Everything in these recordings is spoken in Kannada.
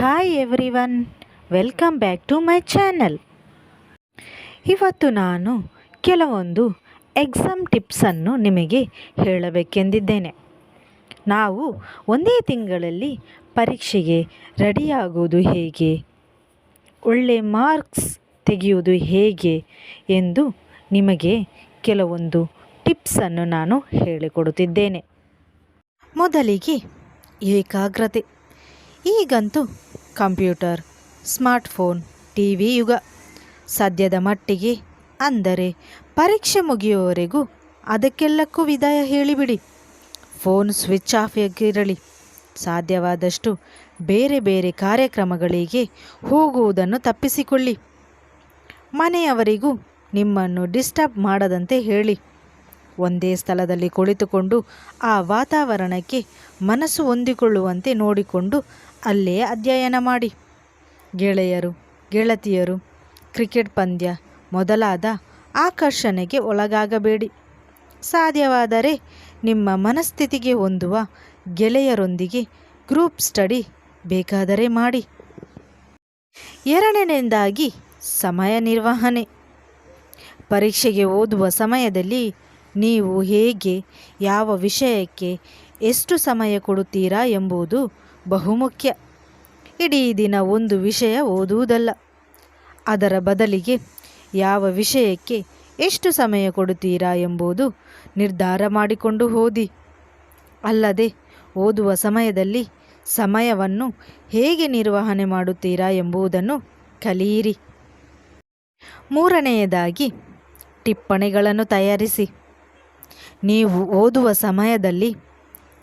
Hi every one welcome back to my channel ಇವತ್ತು ನಾನು ಕೆಲವೊಂದು ಎಕ್ಸಾಮ್ ಟಿಪ್ಸನ್ನು ನಿಮಗೆ ಹೇಳಬೇಕೆಂದಿದ್ದೇನೆ. ನಾವು ಒಂದೇ ತಿಂಗಳಲ್ಲಿ ಪರೀಕ್ಷೆಗೆ ರೆಡಿಯಾಗುವುದು ಹೇಗೆ? ಒಳ್ಳೆ ಮಾರ್ಕ್ಸ್ ತೆಗೆಯುವುದು ಹೇಗೆ ಎಂದು ನಿಮಗೆ ಕೆಲವೊಂದು ಟಿಪ್ಸನ್ನು ನಾನು ಹೇಳಿಕೊಡುತ್ತಿದ್ದೇನೆ. ಮೊದಲಿಗೆ ಏಕಾಗ್ರತೆ. ಈಗಂತೂ ಕಂಪ್ಯೂಟರ್, ಸ್ಮಾರ್ಟ್ಫೋನ್ ಟಿ ವಿ ಯುಗ. ಸದ್ಯದ ಮಟ್ಟಿಗೆ ಅಂದರೆ ಪರೀಕ್ಷೆ ಮುಗಿಯುವವರೆಗೂ ಅದಕ್ಕೆಲ್ಲಕ್ಕೂ ವಿದಾಯ ಹೇಳಿಬಿಡಿ. ಫೋನ್ ಸ್ವಿಚ್ ಆಫ್ ಆಗಿರಲಿ. ಸಾಧ್ಯವಾದಷ್ಟು ಬೇರೆ ಬೇರೆ ಕಾರ್ಯಕ್ರಮಗಳಿಗೆ ಹೋಗುವುದನ್ನು ತಪ್ಪಿಸಿಕೊಳ್ಳಿ. ಮನೆಯವರಿಗೂ ನಿಮ್ಮನ್ನು ಡಿಸ್ಟರ್ಬ್ ಮಾಡದಂತೆ ಹೇಳಿ. ಒಂದೇ ಸ್ಥಳದಲ್ಲಿ ಕುಳಿತುಕೊಂಡು ಆ ವಾತಾವರಣಕ್ಕೆ ಮನಸ್ಸು ಹೊಂದಿಕೊಳ್ಳುವಂತೆ ನೋಡಿಕೊಂಡು ಅಲ್ಲೇ ಅಧ್ಯಯನ ಮಾಡಿ. ಗೆಳೆಯರು, ಗೆಳತಿಯರು, ಕ್ರಿಕೆಟ್ ಪಂದ್ಯ ಮೊದಲಾದ ಆಕರ್ಷಣೆಗೆ ಒಳಗಾಗಬೇಡಿ. ಸಾಧ್ಯವಾದರೆ ನಿಮ್ಮ ಮನಸ್ಥಿತಿಗೆ ಹೊಂದುವ ಗೆಳೆಯರೊಂದಿಗೆ ಗ್ರೂಪ್ ಸ್ಟಡಿ ಬೇಕಾದರೆ ಮಾಡಿ. ಎರಡನೆಯದಾಗಿ ಸಮಯ ನಿರ್ವಹಣೆ. ಪರೀಕ್ಷೆಗೆ ಓದುವ ಸಮಯದಲ್ಲಿ ನೀವು ಹೇಗೆ, ಯಾವ ವಿಷಯಕ್ಕೆ ಎಷ್ಟು ಸಮಯ ಕೊಡುತ್ತೀರಾ ಎಂಬುದು ಬಹುಮುಖ್ಯ. ಇಡೀ ದಿನ ಒಂದು ವಿಷಯ ಓದುವುದಲ್ಲ. ಅದರ ಬದಲಿಗೆ ಯಾವ ವಿಷಯಕ್ಕೆ ಎಷ್ಟು ಸಮಯ ಕೊಡುತ್ತೀರಾ ಎಂಬುದು ನಿರ್ಧಾರ ಮಾಡಿಕೊಂಡು ಓದಿ. ಅಲ್ಲದೆ, ಓದುವ ಸಮಯದಲ್ಲಿ ಸಮಯವನ್ನು ಹೇಗೆ ನಿರ್ವಹಣೆ ಮಾಡುತ್ತೀರಾ ಎಂಬುದನ್ನು ಕಲಿಯಿರಿ. ಮೂರನೆಯದಾಗಿ, ಟಿಪ್ಪಣಿಗಳನ್ನು ತಯಾರಿಸಿ. ನೀವು ಓದುವ ಸಮಯದಲ್ಲಿ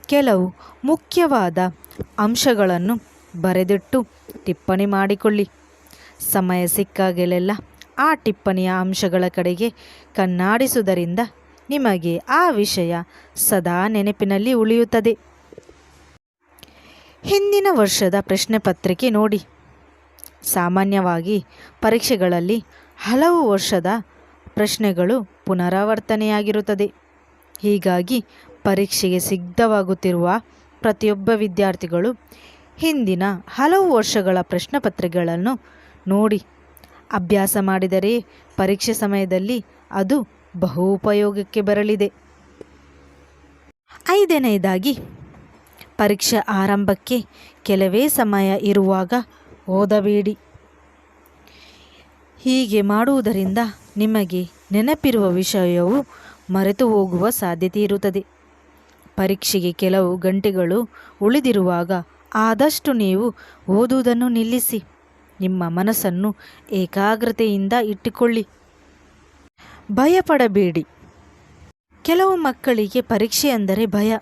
ಕೆಲವು ಮುಖ್ಯವಾದ ಅಂಶಗಳನ್ನು ಬರೆದಿಟ್ಟು ಟಿಪ್ಪಣಿ ಮಾಡಿಕೊಳ್ಳಿ. ಸಮಯ ಸಿಕ್ಕಾಗಲೆಲ್ಲ ಆ ಟಿಪ್ಪಣಿಯ ಅಂಶಗಳ ಕಡೆಗೆ ಕಣ್ಣಾಡಿಸುವುದರಿಂದ ನಿಮಗೆ ಆ ವಿಷಯ ಸದಾ ನೆನಪಿನಲ್ಲಿ ಉಳಿಯುತ್ತದೆ. ಹಿಂದಿನ ವರ್ಷದ ಪ್ರಶ್ನೆ ಪತ್ರಿಕೆ ನೋಡಿ. ಸಾಮಾನ್ಯವಾಗಿ ಪರೀಕ್ಷೆಗಳಲ್ಲಿ ಹಲವು ವರ್ಷದ ಪ್ರಶ್ನೆಗಳು ಪುನರಾವರ್ತನೆಯಾಗಿರುತ್ತದೆ. ಹೀಗಾಗಿ ಪರೀಕ್ಷೆಗೆ ಸಿದ್ಧವಾಗುತ್ತಿರುವ ಪ್ರತಿಯೊಬ್ಬ ವಿದ್ಯಾರ್ಥಿಗಳು ಹಿಂದಿನ ಹಲವು ವರ್ಷಗಳ ಪ್ರಶ್ನೆ ಪತ್ರಿಕೆಗಳನ್ನು ನೋಡಿ ಅಭ್ಯಾಸ ಮಾಡಿದರೆ ಪರೀಕ್ಷೆ ಸಮಯದಲ್ಲಿ ಅದು ಬಹು ಉಪಯೋಗಕ್ಕೆ ಬರಲಿದೆ. ಐದನೆಯದಾಗಿ, ಪರೀಕ್ಷೆ ಆರಂಭಕ್ಕೆ ಕೆಲವೇ ಸಮಯ ಇರುವಾಗ ಓದಬೇಡಿ. ಹೀಗೆ ಮಾಡುವುದರಿಂದ ನಿಮಗೆ ನೆನಪಿರುವ ವಿಷಯವು ಮರೆತು ಹೋಗುವ ಸಾಧ್ಯತೆ ಇರುತ್ತದೆ. ಪರೀಕ್ಷೆಗೆ ಕೆಲವು ಗಂಟೆಗಳು ಉಳಿದಿರುವಾಗ ಆದಷ್ಟು ನೀವು ಓದುವುದನ್ನು ನಿಲ್ಲಿಸಿ. ನಿಮ್ಮ ಮನಸ್ಸನ್ನು ಏಕಾಗ್ರತೆಯಿಂದ ಇಟ್ಟುಕೊಳ್ಳಿ. ಭಯಪಡಬೇಡಿ. ಕೆಲವು ಮಕ್ಕಳಿಗೆ ಪರೀಕ್ಷೆ ಅಂದರೆ ಭಯ.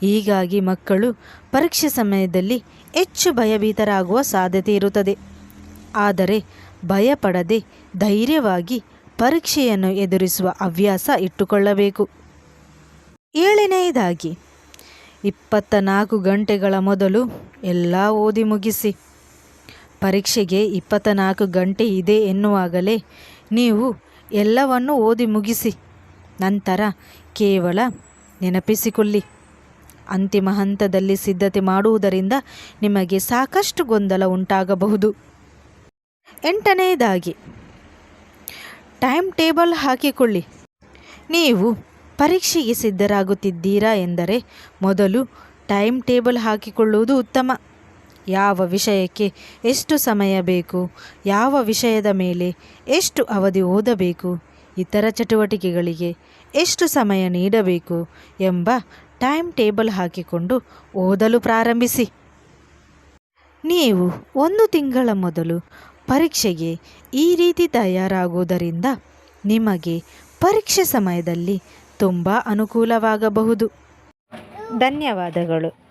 ಹೀಗಾಗಿ ಮಕ್ಕಳು ಪರೀಕ್ಷೆ ಸಮಯದಲ್ಲಿ ಹೆಚ್ಚು ಭಯಭೀತರಾಗುವ ಸಾಧ್ಯತೆ ಇರುತ್ತದೆ. ಆದರೆ ಭಯಪಡದೆ ಧೈರ್ಯವಾಗಿ ಪರೀಕ್ಷೆಯನ್ನು ಎದುರಿಸುವ ಹವ್ಯಾಸ ಇಟ್ಟುಕೊಳ್ಳಬೇಕು. ಏಳನೆಯದಾಗಿ ಇಪ್ಪತ್ತ ನಾಲ್ಕು ಗಂಟೆಗಳ ಮೊದಲು ಎಲ್ಲ ಓದಿ ಮುಗಿಸಿ. ಪರೀಕ್ಷೆಗೆ ಇಪ್ಪತ್ತ ನಾಲ್ಕು ಗಂಟೆ ಇದೆ ಎನ್ನುವಾಗಲೇ ನೀವು ಎಲ್ಲವನ್ನು ಓದಿ ಮುಗಿಸಿ. ನಂತರ ಕೇವಲ ನೆನಪಿಸಿಕೊಳ್ಳಿ. ಅಂತಿಮ ಹಂತದಲ್ಲಿ ಸಿದ್ಧತೆ ಮಾಡುವುದರಿಂದ ನಿಮಗೆ ಸಾಕಷ್ಟು ಗೊಂದಲ ಉಂಟಾಗಬಹುದು. ಎಂಟನೆಯದಾಗಿ ಟೈಮ್ ಟೇಬಲ್ ಹಾಕಿಕೊಳ್ಳಿ. ನೀವು ಪರೀಕ್ಷೆಗೆ ಸಿದ್ಧರಾಗುತ್ತಿದ್ದೀರಾ ಎಂದರೆ ಮೊದಲು ಟೈಮ್ ಟೇಬಲ್ ಹಾಕಿಕೊಳ್ಳುವುದು ಉತ್ತಮ. ಯಾವ ವಿಷಯಕ್ಕೆ ಎಷ್ಟು ಸಮಯ ಬೇಕು, ಯಾವ ವಿಷಯದ ಮೇಲೆ ಎಷ್ಟು ಅವಧಿ ಓದಬೇಕು, ಇತರ ಚಟುವಟಿಕೆಗಳಿಗೆ ಎಷ್ಟು ಸಮಯ ನೀಡಬೇಕು ಎಂಬ ಟೈಮ್ ಟೇಬಲ್ ಹಾಕಿಕೊಂಡು ಓದಲು ಪ್ರಾರಂಭಿಸಿ. ನೀವು ಒಂದು ತಿಂಗಳ ಮೊದಲು ಪರೀಕ್ಷೆಗೆ ಈ ರೀತಿ ತಯಾರಾಗುವುದರಿಂದ ನಿಮಗೆ ಪರೀಕ್ಷೆ ಸಮಯದಲ್ಲಿ ತುಂಬ ಅನುಕೂಲವಾಗಬಹುದು. ಧನ್ಯವಾದಗಳು.